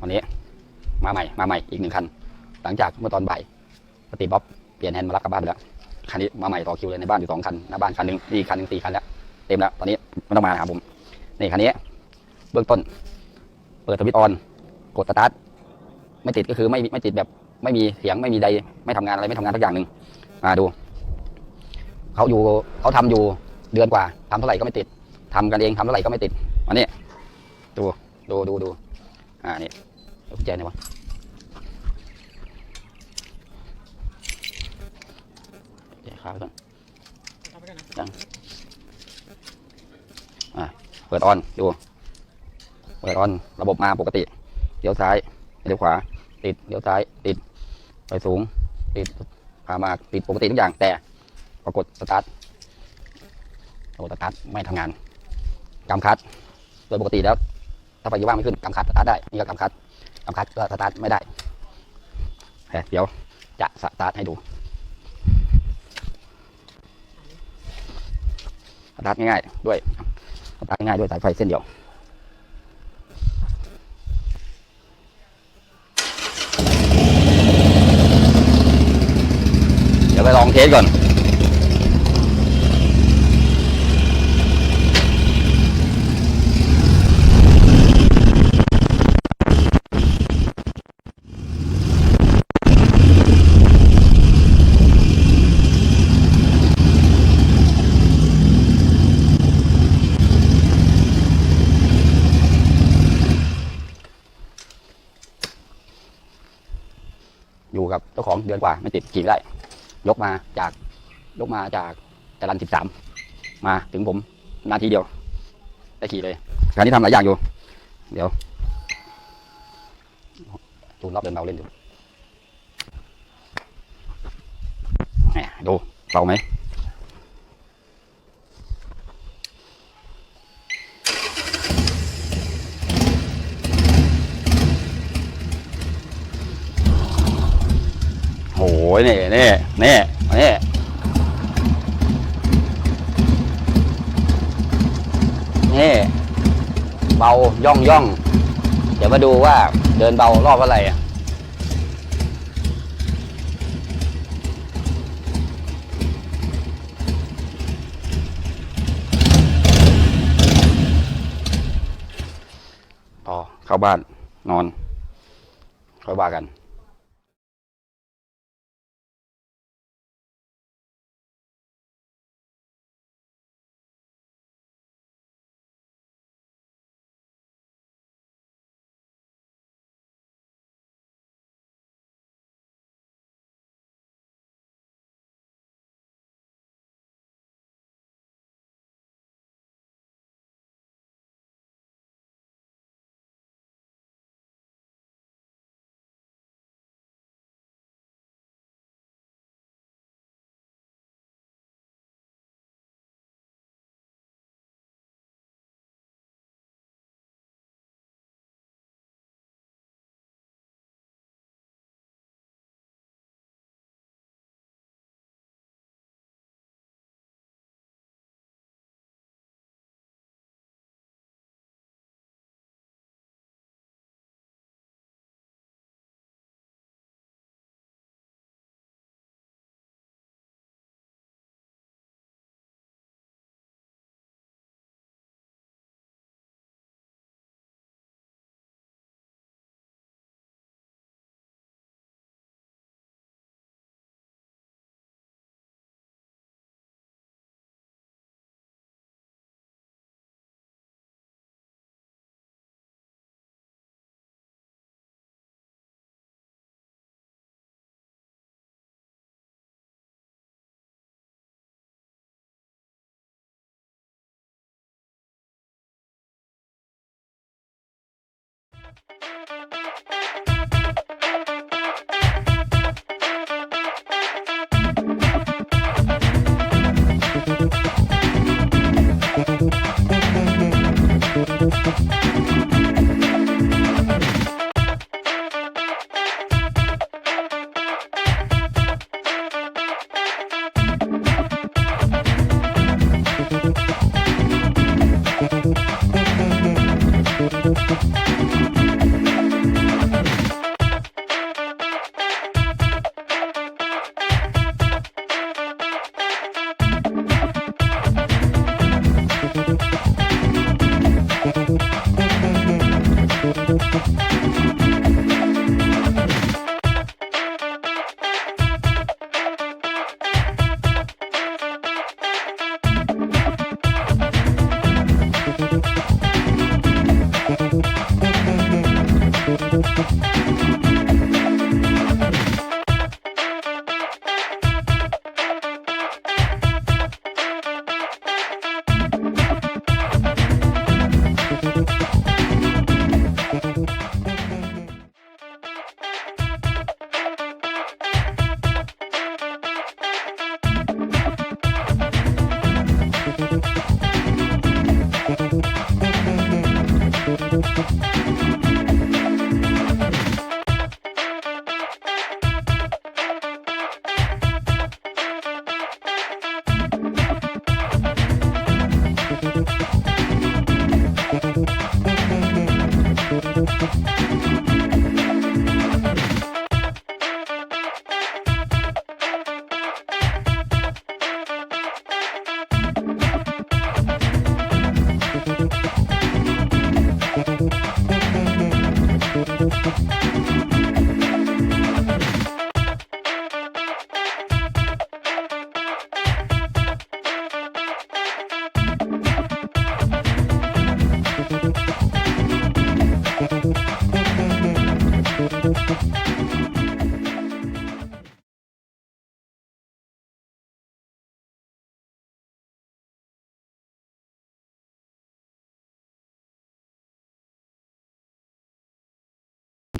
วันนี้มาใหม่มาใหม่อีกหนึ่งคัน หลังจากเมื่อตอนบ่ายสตีบ๊อบเปลี่ยนแฮนด์มารับกลับบ้านไปแล้วคันนี้มาใหม่ต่อคิวเลยในบ้านอยู่สองคันหน้าบ้านคันหนึ่งนี่คันหนึ่งสี่คันแล้วเต็มแล้วตอนนี้ไม่ต้องมาหาผมนี่คันนี้เบื้องต้น เปิดสวิตช์ออนกดสตาร์ทไม่ติดก็คือไม่ไม่ติดแบบไม่มีเสียงไม่มีใดไม่ทำงานอะไรไม่ทำงานสักอย่างหนึ่งมาดูเขาอยู่เขาทำอยู่เดือนกว่าทำเท่าไหร่ก็ไม่ติดทำกันเองทำเท่าไหร่ก็ไม่ติดอันนี้ดูดูดูดูอ่านี่ กุญแจไหนวะเดี๋ยวข้าวไปก่อนทำไปกันนะเปิดออนดู เปิดออนระบบมาปกติเลี้ยวซ้ายเลี้ยวขวา ติดเลี้ยวซ้ายติดไปสูง ติดพามาติดปกติทุกอย่างแต่ปรากฏสตาร์ทปรากฏสตาร์ทไม่ทำงานกำคัดโดยปกติแล้ว ถ้าไฟว่างไม่ขึ้นกำคัดสตาร์ทได้ นี่ก็กำคัด กำคัดก็สตาร์ทไม่ได้แต่เดี๋ยวจะสตาร์ทให้ดูสตาร์ทง่ายๆด้วยสตาร์ทง่ายๆด้วยสายไฟเส้นเดียวเดี๋ยวไปลองเทสก่อน อยู่กับ เจ้าของเดือนกว่าไม่ติดขี่ไม่ได้ ยกมาจากยกมาจากจรันสิบสามมาถึงผมนาทีเดียว ได้ขี่เลยกาวนี้ทำหลายอย่างอยู่ เดี๋ยวตูนรอบเดินเบาเล่นดูแหม่ดูเบาไหม ยนี่นี่นี่นี่นี่เบาย่องย่อง เดี๋ยวมาดูว่าเดินเบารอบอะไรอะต่อเข้าบ้านนอนค่อยว่ากัน Thank you. Música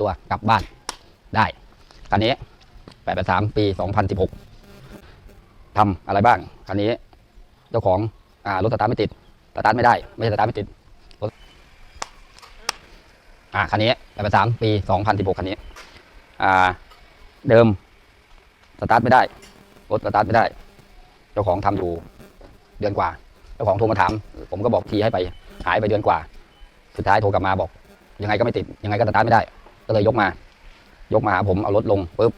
ตัวกลับบ้านได้คันนี้แปดแปดสามปีสองพันสิบหกทำอะไรบ้างคันนี้ เจ้าของอ่ารถสตาร์ทไม่ติดสตาร์ทไม่ได้ ไม่ใช่สตาร์ทไม่ติดรถอ่าคันนี้แปดแปดสามปีสองพันสิบหกคันนี้ อ่า เดิมสตาร์ทไม่ได้รถสตาร์ทไม่ได้ เจ้าของทำอยู่เดือนกว่า เจ้าของโทรมาถาม ผมก็บอกทีให้ไป หายไปเดือนกว่า สุดท้ายโทรกลับมาบอก ยังไงก็ไม่ติด ยังไงก็สตาร์ทไม่ได้ ก็เลยยกมา ยกมาหาผมเอารถลงปุ๊บ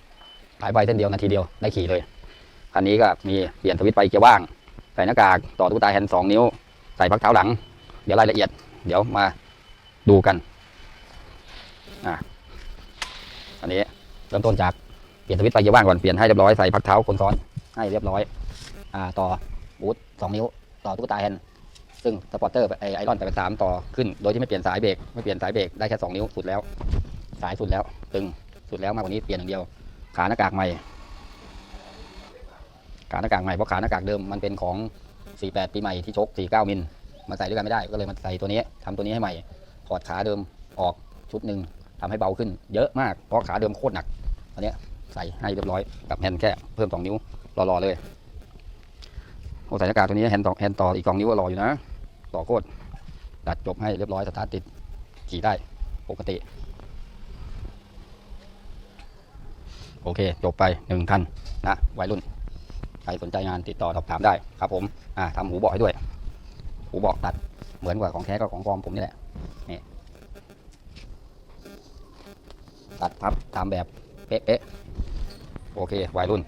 หายไปเส้นเดียวนาทีเดียวได้ขี่เลยคันนี้ก็มีเปลี่ยนสวิตช์ไฟเกียร์ว่างใส่หน้ากากต่อตุ๊กตาแฮนด์สองนิ้ว ใส่พักเท้าหลัง เดี๋ยวรายละเอียด เดี๋ยวมาดูกันอ่าอันนี้เริ่มต้นจากเปลี่ยนสวิตช์ไฟเกียร์ว่างก่อนเปลี่ยนให้เรียบร้อยใส่พักเท้าคนซ้อนให้เรียบร้อยอ่าต่อบูทสองนิ้ว ต่อตุ๊กตาแฮนด์ซึ่งสปอร์เตอร์ไออรอนแปดเป็นสามต่อขึ้น โดยที่ไม่เปลี่ยนสายเบรกไม่เปลี่ยนสายเบรกได้แค่สองนิ้วสุดแล้ว สายสุดแล้ว ตึงสุดแล้วมากกว่านี้เปลี่ยนอย่างเดียว ขาหน้ากากใหม่ ขาหน้ากากใหม่เพราะขาหน้ากากเดิมมันเป็นของ 48 ปีใหม่ที่ชก 49 มิลมาใส่ด้วยกันไม่ได้ ก็เลยมาใส่ตัวนี้ทำตัวนี้ให้ใหม่ถอดขาเดิมออกชุดหนึ่งทำให้เบาขึ้น เยอะมากเพราะขาเดิมโคตรหนักอันนี้ใส่ให้เรียบร้อยกับแฮนด์แค่เพิ่ม 2 นิ้วรอๆเลยโอ้ใส่หน้ากากตัวนี้แฮนด์ต่อแฮนด์ต่ออีก2นิ้วรออยู่นะ ต่อโคตรดัดจบให้เรียบร้อยสตาร์ทติดขี่ได้ปกติ โอเค จบไปหนึ่งคันนะวัยรุ่น ใครสนใจงานติดต่อสอบถามได้ครับผมอ่าทำหูเบอกให้ด้วย หูเบอกตัดเหมือนกว่าของแท้ก็ของปลอมผมนี่แหละนี่ตัดพับตามแบบเป๊ะๆโอเควัยรุ่น